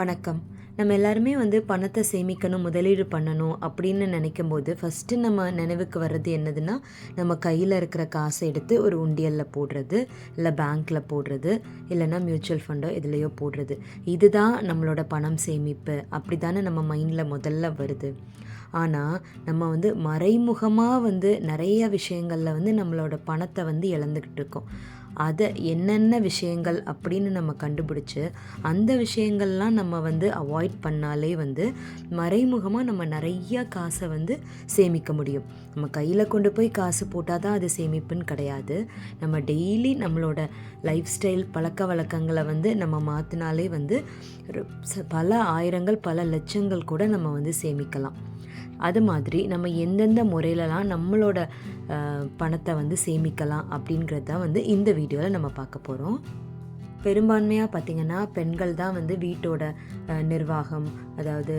வணக்கம். நம்ம எல்லாருமே வந்து பணத்தை சேமிக்கணும் முதலீடு பண்ணணும் அப்படின்னு நினைக்கும் போது ஃபஸ்ட்டு நம்ம நினைவுக்கு வர்றது என்னதுன்னா நம்ம கையில் இருக்கிற காசை எடுத்து ஒரு உண்டியலில் போடுறது இல்லை பேங்க்கில் போடுறது இல்லைன்னா மியூச்சுவல் ஃபண்டோ இதுலேயோ போடுறது. இதுதான் நம்மளோட பணம் சேமிப்பு. அப்படி தானே நம்ம மைண்டில் முதல்ல வருது. ஆனால் நம்ம வந்து மறைமுகமாக வந்து நிறைய விஷயங்களில் வந்து நம்மளோட பணத்தை வந்து இழந்துக்கிட்டு இருக்கோம். அதை என்னென்ன விஷயங்கள் அப்படின்னு நம்ம கண்டுபிடிச்சி அந்த விஷயங்கள்லாம் நம்ம வந்து அவாய்ட் பண்ணாலே வந்து மறைமுகமாக நம்ம நிறைய காசை வந்து சேமிக்க முடியும். நம்ம கையில் கொண்டு போய் காசு போட்டால் தான் அது சேமிப்புன்னு கிடையாது. நம்ம டெய்லி நம்மளோட லைஃப் ஸ்டைல் பழக்க வழக்கங்களை வந்து நம்ம மாற்றினாலே வந்து ச- பல ஆயிரங்கள் பல லட்சங்கள் கூட நம்ம வந்து சேமிக்கலாம். அது மாதிரி நம்ம எந்தெந்த முறையிலலாம் நம்மளோட பணத்தை வந்து சேமிக்கலாம் அப்படிங்கிறது தான் வந்து இந்த வீடியோவில் நம்ம பார்க்க போகிறோம் பெரும்பான்மையாக பார்த்திங்கன்னா பெண்கள் தான் வந்து வீட்டோட நிர்வாகம் அதாவது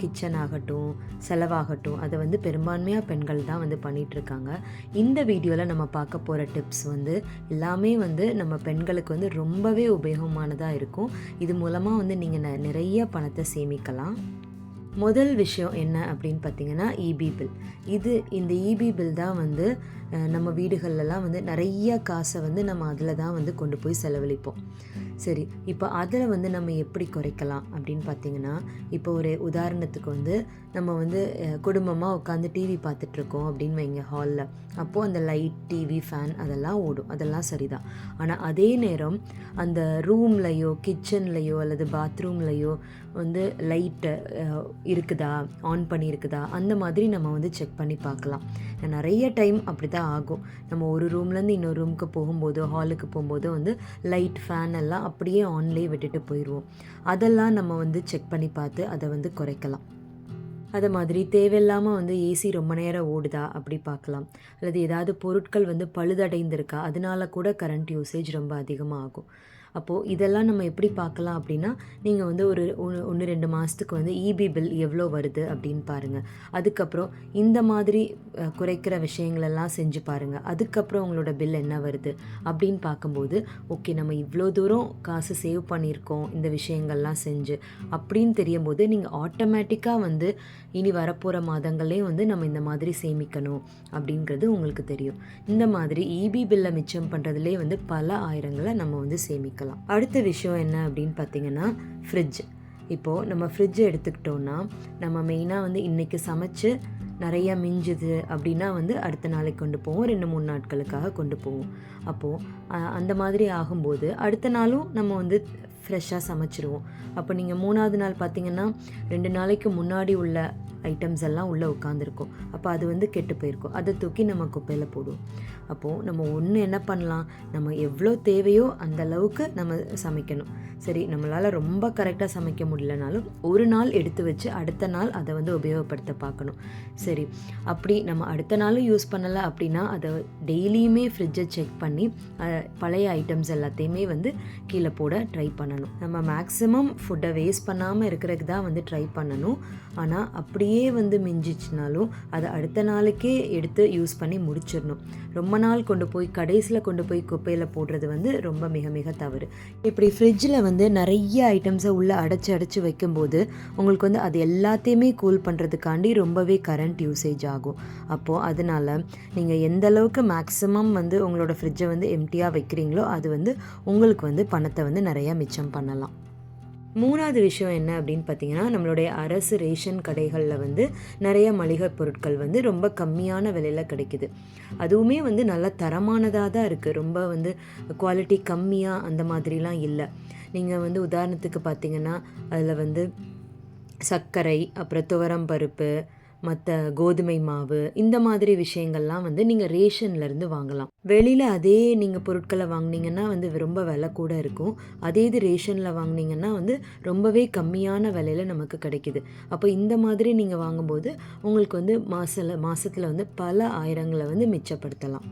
கிச்சன் ஆகட்டும் செலவாகட்டும் அதை வந்து பெரும்பான்மையாக பெண்கள் தான் வந்து பண்ணிகிட்ருக்காங்க இந்த வீடியோவில் நம்ம பார்க்க போகிற டிப்ஸ் வந்து எல்லாமே வந்து நம்ம பெண்களுக்கு வந்து ரொம்பவே உபயோகமானதாக இருக்கும். இது மூலமாக வந்து நீங்கள் நிறைய பணத்தை சேமிக்கலாம். முதல் விஷயம் என்ன அப்படின்னு பார்த்தீங்கன்னா இபி பில் இது இந்த இபி பில் தான் வந்து நம்ம வீடுகள்லாம் வந்து நிறைய காசை வந்து நம்ம அதில் தான் வந்து கொண்டு போய் செலவழிப்போம். சரி இப்போ அதில் வந்து நம்ம எப்படி குறைக்கலாம் அப்படின்னு பார்த்தீங்கன்னா இப்போ ஒரு உதாரணத்துக்கு வந்து நம்ம வந்து குடும்பமாக உட்காந்து டிவி பார்த்துட்ருக்கோம் அப்படின்னு வைங்க ஹாலில் அப்போது அந்த லைட் டிவி ஃபேன் அதெல்லாம் ஓடும். அதெல்லாம் சரிதான். ஆனால் அதே நேரம் அந்த ரூம்லையோ கிச்சன்லையோ அல்லது பாத்ரூம்லையோ வந்து லைட்டு இருக்குதா? ஆன் பண்ணியிருக்குதா? அந்த மாதிரி நம்ம வந்து செக் பண்ணி பார்க்கலாம். நிறைய டைம் அப்படி தான் ஆகும். நம்ம ஒரு ரூம்லேருந்து இன்னொரு ரூமுக்கு போகும்போது ஹாலுக்கு போகும்போதோ வந்து லைட் ஃபேன் எல்லாம் அப்படியே ஆன்லேயே விட்டுட்டு போயிடுவோம். அதெல்லாம் நம்ம வந்து செக் பண்ணி பார்த்து அதை வந்து குறைக்கலாம். அது மாதிரி தேவையில்லாமல் வந்து ஏசி ரொம்ப நேரம் ஓடுதா அப்படி பார்க்கலாம். அல்லது ஏதாவது பொருட்கள் வந்து பழுதடைந்திருக்கா அதனால கூட கரண்ட் யூசேஜ் ரொம்ப அதிகமாக ஆகும் அப்போது இதெல்லாம் நம்ம எப்படி பார்க்கலாம் அப்படின்னா நீங்கள் வந்து ஒரு ஒன்று ஒன்று ரெண்டு மாதத்துக்கு வந்து இபி பில் எவ்வளோ வருது அப்படின்னு பாருங்கள் அதுக்கப்புறம் இந்த மாதிரி குறைக்கிற விஷயங்களெல்லாம் செஞ்சு பாருங்கள் அதுக்கப்புறம் உங்களோட பில் என்ன வருது அப்படின்னு பார்க்கும்போது ஓகே நம்ம இவ்வளோ தூரம் காசு சேவ் பண்ணியிருக்கோம் இந்த விஷயங்கள்லாம் செஞ்சு அப்படின்னு தெரியும் போது நீங்கள் ஆட்டோமேட்டிக்காக வந்து இனி வரப்போகிற மாதங்களே வந்து நம்ம இந்த மாதிரி சேமிக்கணும் அப்படிங்கிறது உங்களுக்கு தெரியும். இந்த மாதிரி இபி பில்லை மிச்சம் பண்ணுறதுலேயே வந்து பல ஆயிரங்களை நம்ம வந்து சேமிக்கலாம். அடுத்த விஷயம் என்ன அப்படின்னு பார்த்தீங்கன்னா ஃப்ரிட்ஜ் இப்போது நம்ம ஃப்ரிட்ஜை எடுத்துக்கிட்டோன்னா நம்ம மெயினாக வந்து இன்றைக்கி சமைச்சு நிறையா மிஞ்சுது அப்படின்னா வந்து அடுத்த நாளைக்கு கொண்டு போவோம். ரெண்டு மூணு நாட்களுக்காக கொண்டு போவோம். அப்போது அந்த மாதிரி ஆகும்போது அடுத்த நாளும் நம்ம வந்து ஃப்ரெஷ்ஷாக சமைச்சிருவோம். அப்போ நீங்கள் மூணாவது நாள் பார்த்தீங்கன்னா ரெண்டு நாளைக்கு முன்னாடி உள்ள ஐட்டம்ஸ் எல்லாம் உள்ளே உட்காந்துருக்கும் அப்போ அது வந்து கெட்டு போயிருக்கும். அதை தூக்கி நம்ம குப்பையில் போடுவோம். அப்போது நம்ம ஒன்று என்ன பண்ணலாம்? நம்ம எவ்வளோ தேவையோ அந்த அளவுக்கு நம்ம சமைக்கணும். சரி நம்மளால் ரொம்ப கரெக்டாக சமைக்க முடியலனாலும் ஒரு நாள் எடுத்து வச்சு அடுத்த நாள் அதை வந்து உபயோகப்படுத்த பார்க்கணும். சரி அப்படி நம்ம அடுத்த நாளும் யூஸ் பண்ணலை அப்படின்னா அதை டெய்லியுமே ஃப்ரிட்ஜை செக் பண்ணி பழைய ஐட்டம்ஸ் எல்லாத்தையுமே வந்து கீழே போட ட்ரை பண்ணணும். நம்ம மேக்ஸிமம் ஃபுட்டை வேஸ்ட் பண்ணாமல் இருக்கிறதுக்கு தான் வந்து ட்ரை பண்ணணும். ஆனால் அப்படியே வந்து மிஞ்சிச்சுனாலும் அதை அடுத்த நாளைக்கே எடுத்து யூஸ் பண்ணி முடிச்சிடணும். ரொம்ப நாள் கொண்டு போய் கடைசியில் கொண்டு போய் குப்பையில் போடுறது வந்து ரொம்ப மிக மிக தவறு. இப்படி ஃப்ரிட்ஜில் வந்து நிறைய ஐட்டம்ஸை உள்ளே அடைச்சி அடைச்சி வைக்கும்போது உங்களுக்கு வந்து அது எல்லாத்தையுமே கூல் பண்ணுறதுக்காண்டி ரொம்பவே கரண்ட் யூசேஜ் ஆகும். அப்போது அதனால் நீங்கள் எந்த அளவுக்கு மேக்ஸிமம் வந்து உங்களோட ஃப்ரிட்ஜை வந்து எம்டியாக வைக்கிறீங்களோ அது வந்து உங்களுக்கு வந்து பணத்தை வந்து நிறையா மிச்சம் பண்ணலாம். மூணாவது விஷயம் என்ன அப்படின்னு பார்த்தீங்கன்னா நம்மளுடைய அரசு ரேஷன் கடைகளில் வந்து நிறைய மளிகை பொருட்கள் வந்து ரொம்ப கம்மியான விலையில் கிடைக்குது. அதுவுமே வந்து நல்ல தரமானதாக தான் இருக்குது ரொம்ப வந்து குவாலிட்டி கம்மியாக அந்த மாதிரிலாம் இல்லை. நீங்கள் வந்து உதாரணத்துக்கு பார்த்தீங்கன்னா அதில் வந்து சர்க்கரை அப்புறம் துவரம் பருப்பு மற்ற கோதுமை மாவு இந்த மாதிரி விஷயங்கள்லாம் வந்து நீங்கள் ரேஷன்லேருந்து வாங்கலாம். வெளியில் அதே நீங்கள் பொருட்களை வாங்கினீங்கன்னா வந்து ரொம்ப விலை கூட இருக்கும். அதே இது ரேஷனில் வாங்கினீங்கன்னா வந்து ரொம்பவே கம்மியான விலையில் நமக்கு கிடைக்குது. அப்போ இந்த மாதிரி நீங்கள் வாங்கும்போது உங்களுக்கு வந்து மாசில் மாதத்தில் வந்து பல ஆயிரங்களை வந்து மிச்சப்படுத்தலாம்.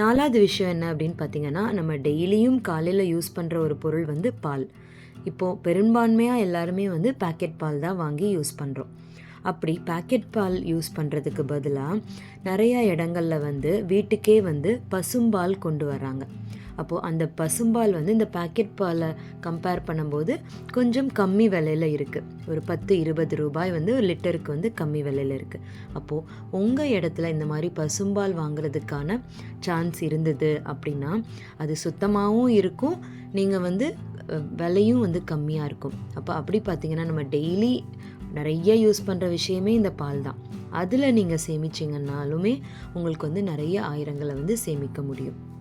நாலாவது விஷயம் என்ன அப்படின்னு பார்த்தீங்கன்னா நம்ம டெய்லியும் காலையில் யூஸ் பண்ணுற ஒரு பொருள் வந்து பால். இப்போது பெரும்பான்மையாக எல்லாருமே வந்து பாக்கெட் பால் தான் வாங்கி யூஸ் பண்ணுறோம் அப்படி பாக்கெட் பால் யூஸ் பண்ணுறதுக்கு பதிலாக நிறையா இடங்கள்ல வந்து வீட்டுக்கே வந்து பசும்பால் கொண்டு வராங்க அப்போது அந்த பசும்பால் வந்து இந்த பாக்கெட் பாலை கம்பேர் பண்ணும்போது கொஞ்சம் கம்மி விலையில் இருக்குது ஒரு பத்து இருபது ரூபாய் வந்து ஒரு லிட்டருக்கு வந்து கம்மி விலையில் இருக்குது அப்போது உங்கள் இடத்துல இந்த மாதிரி பசும்பால் வாங்குறதுக்கான சான்ஸ் இருந்தது அப்படின்னா அது சுத்தமாகவும் இருக்கும் நீங்கள் வந்து விலையும் வந்து கம்மியாக இருக்கும். அப்போ அப்படி பார்த்தீங்கன்னா நம்ம டெய்லி நிறைய யூஸ் பண்ணுற விஷயமே இந்த பால் தான். அதில் நீங்கள் சேமிச்சிங்கன்னாலுமே உங்களுக்கு வந்து நிறைய ஆயிரங்களை வந்து சேமிக்க முடியும்.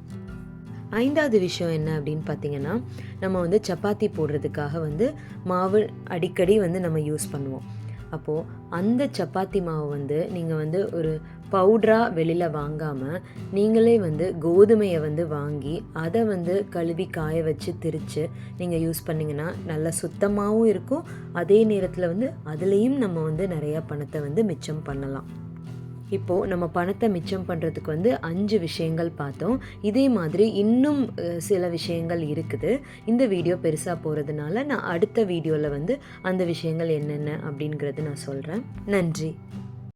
ஐந்தாவது விஷயம் என்ன அப்படின்னு பார்த்தீங்கன்னா நம்ம வந்து சப்பாத்தி போடுறதுக்காக வந்து மாவு அடிக்கடி வந்து நம்ம யூஸ் பண்ணுவோம். அப்போது அந்த சப்பாத்தி மாவு வந்து நீங்கள் வந்து ஒரு பவுடராக வெளியில் வாங்காமல் நீங்களே வந்து கோதுமையை வந்து வாங்கி அதை வந்து கழுவி காய வச்சு திரித்து நீங்கள் யூஸ் பண்ணிங்கன்னா நல்லா சுத்தமாகவும் இருக்கும். அதே நேரத்தில் வந்து அதுலேயும் நம்ம வந்து நிறையா பணத்தை வந்து மிச்சம் பண்ணலாம். இப்போது நம்ம பணத்தை மிச்சம் பண்ணுறதுக்கு வந்து அஞ்சு விஷயங்கள் பார்த்தோம். இதே மாதிரி இன்னும் சில விஷயங்கள் இருக்குது. இந்த வீடியோ பெருசாக போகிறதுனால நான் அடுத்த வீடியோவில் வந்து அந்த விஷயங்கள் என்னென்ன அப்படிங்கிறது நான் சொல்கிறேன் நன்றி.